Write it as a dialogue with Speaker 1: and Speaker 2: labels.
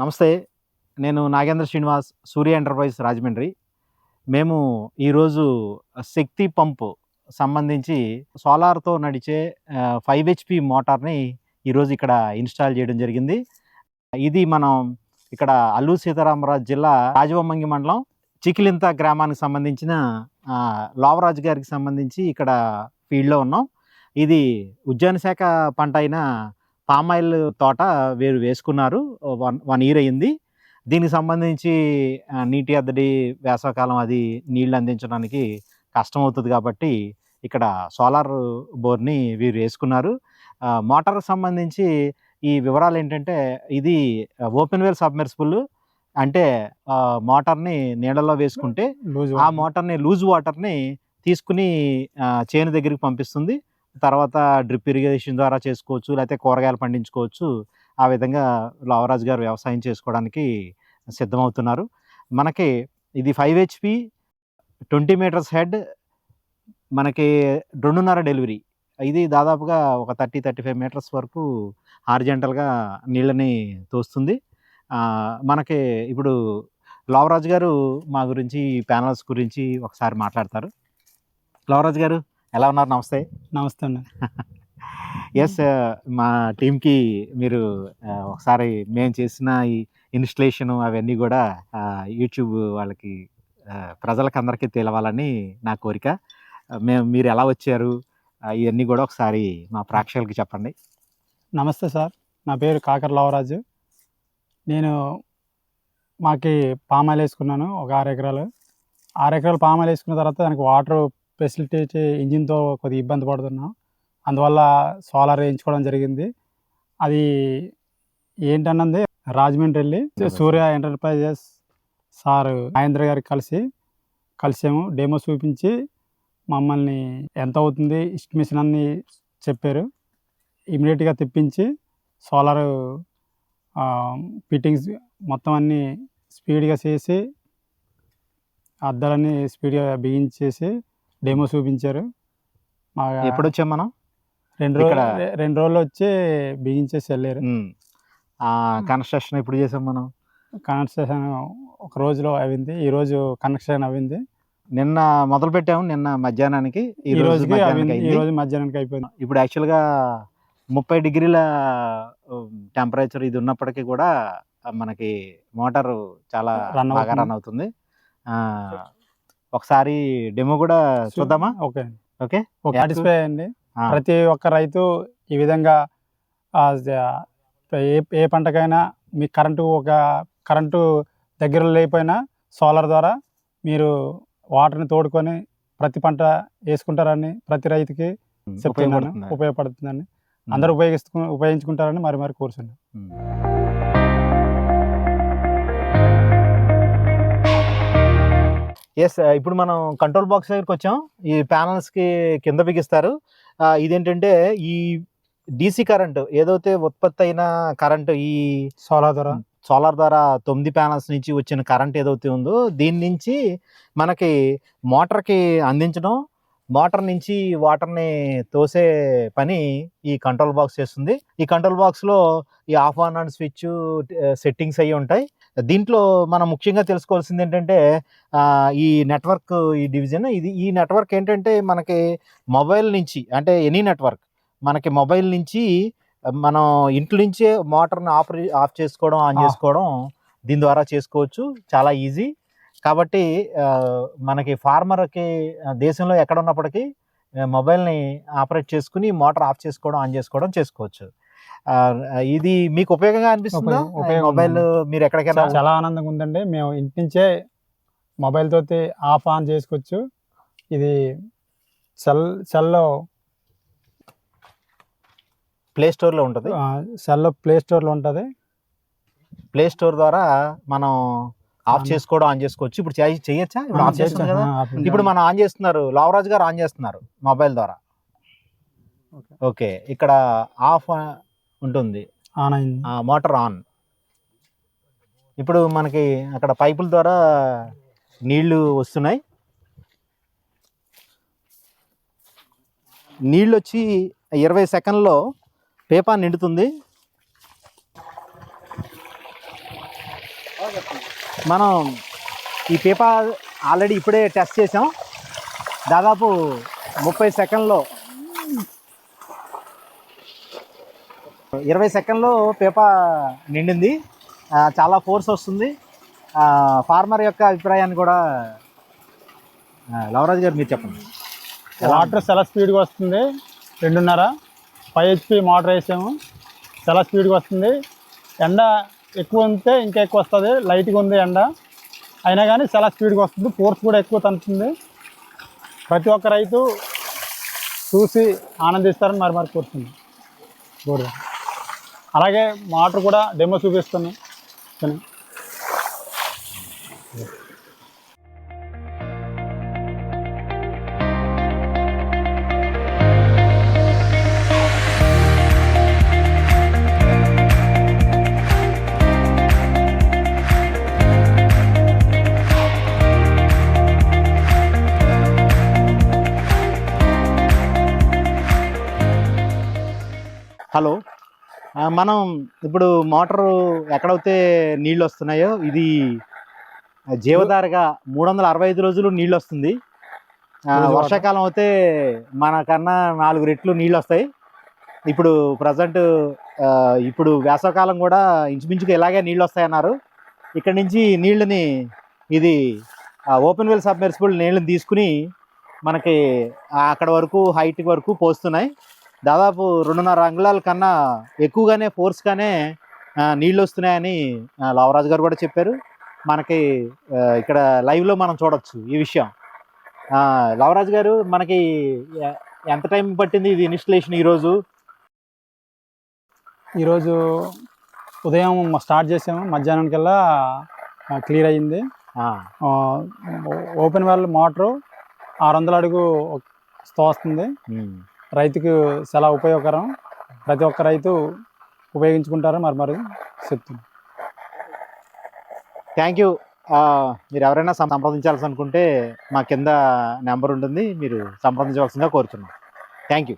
Speaker 1: నమస్తే నేను నాగేంద్ర శ్రీనివాస్ సూర్య ఎంటర్ప్రైజ్ రాజమండ్రి. మేము ఈరోజు శక్తి పంపు సంబంధించి సోలార్తో నడిచే ఫైవ్ హెచ్పి మోటార్ని ఈరోజు ఇక్కడ ఇన్స్టాల్ చేయడం జరిగింది. ఇది మనం ఇక్కడ అల్లూరు సీతారామరాజు జిల్లా రాజవమ్మంగి మండలం చికిలింత గ్రామానికి సంబంధించిన లావరాజు లోవరాజు గారికి సంబంధించి ఇక్కడ ఫీల్డ్లో ఉన్నాం. ఇది ఉద్యాన శాఖ పంట అయిన పామాయిల్ తోట వీరు వేసుకున్నారు. వన్ వన్ ఇయర్ అయ్యింది దీనికి సంబంధించి నీటి ఎద్దడి వేసవకాలం అది నీళ్ళు అందించడానికి కష్టం అవుతుంది కాబట్టి ఇక్కడ సోలార్ బోర్ని వీరు వేసుకున్నారు. ఆ, మోటార్కి సంబంధించి ఈ వివరాలు ఏంటంటే ఇది ఓపెన్ వేల్ సబ్మెర్సిబుల్ అంటే మోటార్ని నీళ్ళలో వేసుకుంటే ఆ మోటార్ని లూజ్ వాటర్ని తీసుకుని చేను దగ్గరికి పంపిస్తుంది. తర్వాత డ్రిప్ ఇరిగేషన్ ద్వారా చేసుకోవచ్చు లేకపోతే కూరగాయలు పండించుకోవచ్చు. ఆ విధంగా లావరాజు గారు వ్యవసాయం చేసుకోవడానికి సిద్ధమవుతున్నారు. మనకి ఇది five HP twenty meters head మనకి రెండున్నర డెలివరీ. ఇది దాదాపుగా ఒక థర్టీ థర్టీ ఫైవ్ మీటర్స్ వరకు హార్జెంటల్గా నీళ్ళని తోస్తుంది. మనకి ఇప్పుడు లావరాజు గారు మా గురించి ప్యానల్స్ గురించి ఒకసారి మాట్లాడతారు. లావరాజు గారు. ఎలా ఉన్నారు? నమస్తే.
Speaker 2: నమస్తే అండి.
Speaker 1: ఎస్ మా టీంకి మీరు ఒకసారి మేము చేసిన ఈ ఇన్స్టలేషన్ అవన్నీ కూడా యూట్యూబ్ వాళ్ళకి ప్రజలకు అందరికీ తెలవాలని నా కోరిక. మేము మీరు ఎలా వచ్చారు? ఇవన్నీ కూడా ఒకసారి మా ప్రేక్షకులకి చెప్పండి.
Speaker 2: నమస్తే సార్. నా పేరు కాకర లావరాజు. నేను మాకి పామాయిల్ వేసుకున్నాను ఒక ఆరు ఎకరాలు. ఆరు ఎకరాలు పామాయిల్ వేసుకున్న తర్వాత దానికి వాటర్ ఫెసిలిటీ ఇంజిన్తో కొద్దిగా ఇబ్బంది పడుతున్నాం. అందువల్ల సోలార్ వేయించుకోవడం జరిగింది. అది ఏంటన్నది రాజమండ్రి వెళ్ళి సూర్య ఎంటర్ప్రైజెస్ సార్ మహేంద్ర గారికి కలిసి కలిసాము. డెమో చూపించి మమ్మల్ని ఎంత అవుతుంది ఎస్టిమేషన్ అన్ని చెప్పారు. ఇమీడియట్గా తెప్పించి సోలార్ ఫిట్టింగ్స్ మొత్తం అన్నీ స్పీడ్గా చేసి అద్దాలన్నీ స్పీడ్గా బిగించేసి డెమో చూపించారు. మా
Speaker 1: ఎప్పుడు వచ్చాం మనం?
Speaker 2: రెండు రోజులు రెండు రోజులు వచ్చి బిగించేసి వెళ్ళారు
Speaker 1: కన్స్ట్రక్షన్ ఎప్పుడు చేసాం మనం?
Speaker 2: కనెక్షన్ ఒక రోజులో అయింది. ఈ రోజు కనెక్షన్ అయింది.
Speaker 1: నిన్న మొదలు పెట్టాము. నిన్న మధ్యాహ్నానికి
Speaker 2: ఈ
Speaker 1: రోజు
Speaker 2: ఈ. రోజు మధ్యాహ్నానికి అయిపోయింది.
Speaker 1: ఇప్పుడు యాక్చువల్గా ముప్పై డిగ్రీల టెంపరేచర్ ఇది ఉన్నప్పటికీ కూడా మనకి మోటార్ చాలా బాగా. రన్ అవుతుంది. ఒకసారి డెమో కూడా చూద్దామా?
Speaker 2: ఓకే.
Speaker 1: ఓకే.
Speaker 2: సాటిస్ఫై
Speaker 1: ఆ.
Speaker 2: ప్రతి ఒక్క రైతు ఈ విధంగా ఏ ఏ పంటకైనా మీ కరెంటు ఒక కరెంటు దగ్గర లేకపోయినా సోలార్ ద్వారా మీరు వాటర్ని తోడుకొని ప్రతి పంట వేసుకుంటారని ప్రతి రైతుకి చెప్తున్నాను.
Speaker 1: ఉపయోగపడుతుంది.
Speaker 2: ఉపయోగపడుతుందని. అందరూ ఉపయోగిస్తు ఉపయోగించుకుంటారని మరి మరి కోరుచున్నాను.
Speaker 1: ఎస్ ఇప్పుడు మనం కంట్రోల్ బాక్స్ దగ్గరికి వచ్చాం. ఈ panels కి కింద బిగిస్తారు. ఇదేంటంటే ఈ డీసీ కరెంట్ ఏదైతే ఉత్పత్తి అయిన కరెంట్ ఈ
Speaker 2: సోలార్ ద్వారా.
Speaker 1: సోలార్ ద్వారా తొమ్మిది ప్యానల్స్ నుంచి వచ్చిన కరెంట్ ఏదైతే ఉందో దీని నుంచి మనకి మోటార్కి అందించడం మోటార్ నుంచి వాటర్ని తోసే పని ఈ కంట్రోల్ బాక్స్ చేస్తుంది. ఈ కంట్రోల్ బాక్స్లో ఈ off on and switch settings అయ్యి ఉంటాయి. దీంట్లో మనం ముఖ్యంగా తెలుసుకోవాల్సింది ఏంటంటే ఈ నెట్వర్క్ ఈ డివిజన్ ఇది ఈ నెట్వర్క్ ఏంటంటే మనకి మొబైల్ నుంచి అంటే ఎనీ నెట్వర్క్ మనకి మొబైల్ నుంచి మనం ఇంట్లో నుంచే మోటార్ని ఆఫ్ ఆఫ్ చేసుకోవడం ఆన్. చేసుకోవడం దీని ద్వారా చేసుకోవచ్చు. చాలా ఈజీ. కాబట్టి మనకి ఫార్మర్కి దేశంలో ఎక్కడ ఉన్నప్పటికీ మొబైల్ని ఆపరేట్ చేసుకుని మోటార్ ఆఫ్ చేసుకోవడం ఆన్ చేసుకోవడం చేసుకోవచ్చు. ఇది మీకు ఉపయోగంగా అనిపిస్తుందా? మొబైల్. మీరు ఎక్కడికైనా
Speaker 2: చాలా ఆనందంగా ఉందండి. మేము ఇంటి నుంచే మొబైల్ తోటి ఆఫ్ ఆన్ చేసుకోవచ్చు. ఇది సెల్ సెల్లో
Speaker 1: ప్లే స్టోర్లో ఉంటుంది.
Speaker 2: సెల్లో ప్లే స్టోర్లో ఉంటుంది.
Speaker 1: ప్లే స్టోర్ ద్వారా మనం ఆఫ్. చేసుకోవడం ఆన్ చేసుకోవచ్చు. ఇప్పుడు చేయ- చేయొచ్చా? ఇప్పుడు ఆఫ్ చేస్తుంది కదా. ఇప్పుడు మనం ఆన్ చేస్తున్నారు. లావరాజ్ గారు ఆన్ చేస్తున్నారు మొబైల్ ద్వారా.
Speaker 2: ఓకే.
Speaker 1: ఇక్కడ ఆఫ్ ఉంటుంది.
Speaker 2: ఆన్ అయింది.
Speaker 1: Motor on. ఇప్పుడు మనకి అక్కడ పైపుల ద్వారా నీళ్ళు వస్తున్నాయి. నీళ్ళు వచ్చి ఇరవై సెకండ్లో పేపర్ నిండుతుంది. మనం ఈ పేపర్ ఆల్రెడీ ఇప్పుడే టెస్ట్ చేసాం. దాదాపు ముప్పై సెకండ్లో ఇరవై సెకండ్లో పేపర్ నిండింది. చాలా ఫోర్స్ వస్తుంది. ఫార్మర్ యొక్క అభిప్రాయాన్ని కూడా లవరాజ్ గారు మీరు చెప్పండి.
Speaker 2: వాటర్ చాలా స్పీడ్గా వస్తుంది. రెండున్నర. ఫైవ్ హెచ్పి మోటార్ వేసాము. చాలా స్పీడ్గా వస్తుంది. ఎండ ఎక్కువ ఉంటే ఇంకా ఎక్కువ వస్తుంది. లైట్గా ఉంది ఎండ. అయినా కానీ చాలా స్పీడ్గా వస్తుంది. ఫోర్స్ కూడా ఎక్కువ తనుతుంది ప్రతి ఒక్క రైతు చూసి ఆనందిస్తారని మరి మరి కోరుతుంది. కోరుదాం అలాగే మోటార్ కూడా డెమో చూపిస్తాను
Speaker 1: హలో. మనం ఇప్పుడు మోటారు ఎక్కడైతే నీళ్ళు వస్తున్నాయో ఇది జీవధారగా మూడు వందల అరవై ఐదు రోజులు నీళ్ళు వస్తుంది. వర్షాకాలం అయితే మనకన్నా నాలుగు రెట్లు నీళ్ళు వస్తాయి ఇప్పుడు ప్రజెంట్ ఇప్పుడు వేసవకాలం కూడా ఇంచుమించుగా ఇలాగే నీళ్ళు వస్తాయన్నారు ఇక్కడ నుంచి నీళ్ళని ఇది ఓపెన్ వెల్ సబ్మెర్సిబుల్ నీళ్ళని తీసుకుని మనకి అక్కడ వరకు హైట్ వరకు పోస్తున్నాయి. దాదాపు రెండున్నర అంగుళాల కన్నా ఎక్కువగానే ఫోర్స్గానే నీళ్ళు వస్తున్నాయని లావరాజు గారు కూడా చెప్పారు. మనకి ఇక్కడ లైవ్లో మనం చూడొచ్చు ఈ విషయం. లావరాజు గారు మనకి ఎంత టైం పట్టింది ఇది ఇన్స్టలేషన్ ఈరోజు
Speaker 2: ఈరోజు ఉదయం స్టార్ట్ చేసాము. మధ్యాహ్నం కల్లా క్లియర్ అయ్యింది. ఓపెన్ వెల్ మోటరు ఆరు వందల అడుగు వస్తుంది. రైతుకు చాలా ఉపయోగకరం. ప్రతి ఒక్క రైతు ఉపయోగించుకుంటారు మరి మరి చెప్తున్నాను
Speaker 1: థ్యాంక్ యూ. మీరు ఎవరైనా సంప్రదించాల్సి అనుకుంటే మా కింద నెంబర్ ఉంటుంది. మీరు సంప్రదించవలసిందిగా కోరుతున్నాం. Thank you.